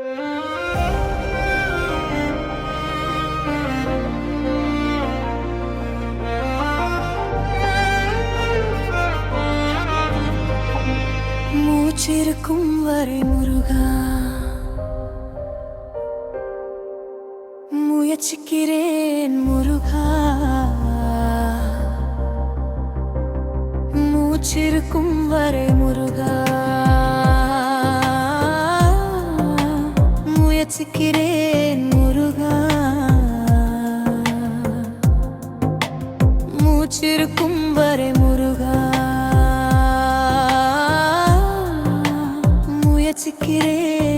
மூச்சிருக்கும் வரை முருகா. முயற்சிக்கிறேன் முருகா. மூச்சிருக்கும் வரை முருகா. முயற்சிக்கிறேன் முருகா. மூச்சிருக்கும் வரை முருகா. முயற்சிக்கிறேன்.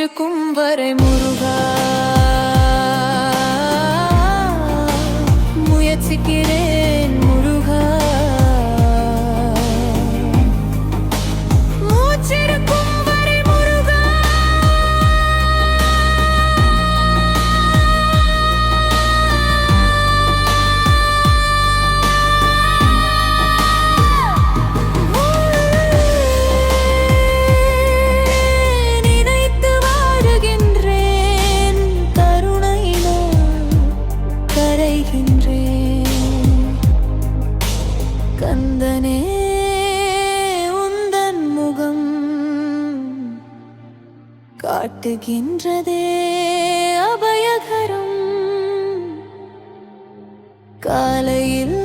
இருக்கும் வரை முரு காட்டுகின்றதே அபயகரம். காலையில்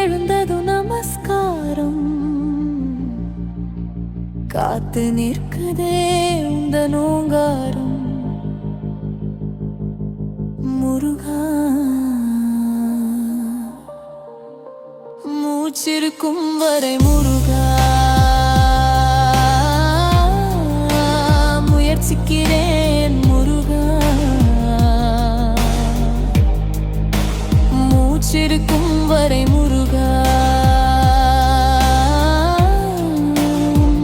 எழுந்தது நமஸ்காரம். காத்து நிற்கதே உந்த நோங்காரம் முருகா மூச்சிருக்கும் வரை முருகா. வீற்றிருக்கும் வரை முருகா.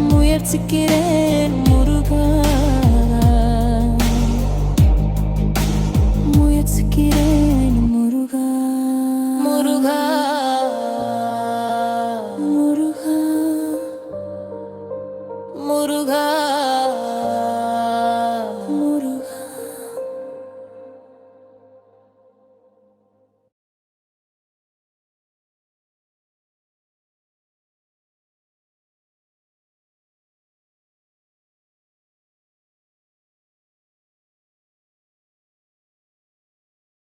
முயற்சிக்கிறேன் முருகா. முயற்சிக்கிறேன் முருகா. முருகா.